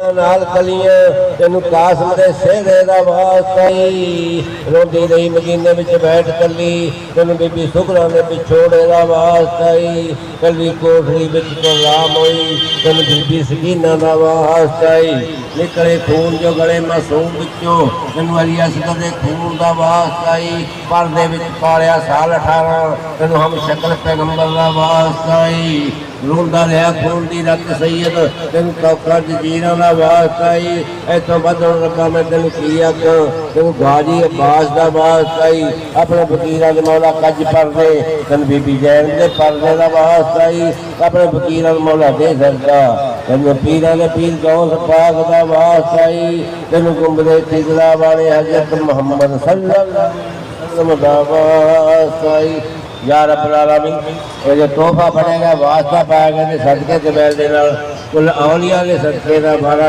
ਨਾਲ ਕਲੀਆਂ, ਤੈਨੂੰ ਕਾਸਮ ਦੇ ਸਿਹਰੇ ਦਾ ਵਾਸਤਾ ਹੀ ਰੋਂਦੀ ਰਹੀ ਮਦੀਨੇ ਵਿੱਚ ਬੈਠ ਕੱਲੀ, ਤੈਨੂੰ ਬੀਬੀ ਸੁਖਰਾ ਦੇ ਵਿਛੋੜੇ ਦਾ ਵਾਸਤਾ ਹੀ ਕੱਲੀ ਕੋਠੜੀ ਵਿੱਚ ਗੁਲਾਮ ਹੋਈ, ਤੈਨੂੰ ਬੀਬੀ ਸਕੀਨਾ ਦਾ ਵਾਸਤਾ ਹੀ ਨਿਕਲੇ ਖੂਨ ਜੋ ਗਲੇ ਮਾਸੂਮ ਵਿੱਚੋਂ, ਤੈਨੂੰ ਅਲੀ ਅਸਗਰ ਦੇ ਖੂਨ ਦਾ ਵਾਸਤਾ ਹੀ ਪਰਦੇ ਵਿੱਚ ਪਾਲਿਆ ਸਾਲ 18 ਤੈਨੂੰ ਹਮ ਸ਼ਕਲ ਪੈਗੰਬਰ ਦਾ ਵਾਸਤਾ ਹੀ ਰੋਂਦਾ ਰਿਹਾ ਖੂਨ ਦੀ ਰੱਤ ਸੈਦ ਤੈਨੂੰ ਕੌਕਾ ਜੀਰਾਂ ਦਾ ਵਾਸਤਾ ਹੀ ਐਤੋਂ ਵਧਣ ਰੱਬਾ ਮੈਂ ਤੈਨੂੰ ਕੀ ਆਖਾਂ? ਤੈਨੂੰ ਗਾਜੀ ਅਬਾਸ ਦਾ ਵਾਸਤਾ ਹੀ ਆਪਣੇ ਫਕੀਰਾਂ ਦੇ ਮੌਲਾ ਕੱਜ ਪਰਦੇ ਤੈਨੂੰ ਬੀਬੀ ਜੈਨ ਦੇ ਪਰਦੇ ਦਾ ਵਾਸਤਾ ਹੀ ਆਪਣੇ ਫਕੀਰਾਂ ਦੇ ਮੌਲਾ ਦੇ ਸਰਦਾ। ਤੈਨੂੰ ਪੀਰਾਂ ਦੇ ਪੀਰ ਗੌਸ ਪਾਕ ਦਾ ਵਾਸਤਾ ਹੀ ਤੈਨੂੰ ਗੁੰਬਦੇ ਖਿਜਲਾ ਵਾਲੇ ਹਜ਼ਰਤ ਮੁਹੰਮਦ ਸੱਲੱਲਾਹੁ ਅਲੈहि ਵਸੱਲਮ ਦਾ ਵਾਸਤਾ ਹੀ ਯਾ ਰੱਬ ਆਲਮੀਨ ਇਹ ਜੋ ਤੋਹਫਾ ਬਣੇਗਾ, ਵਾਸਤਾ ਪਾਏਗਾ ਤੇ ਸਦਕੇ ਤੇ ਦੇ ਨਾਲ, ਕੁੱਲ ਔਲੀਆ ਦੇ ਸਦਕੇ ਦਾ ਬਾਰਾ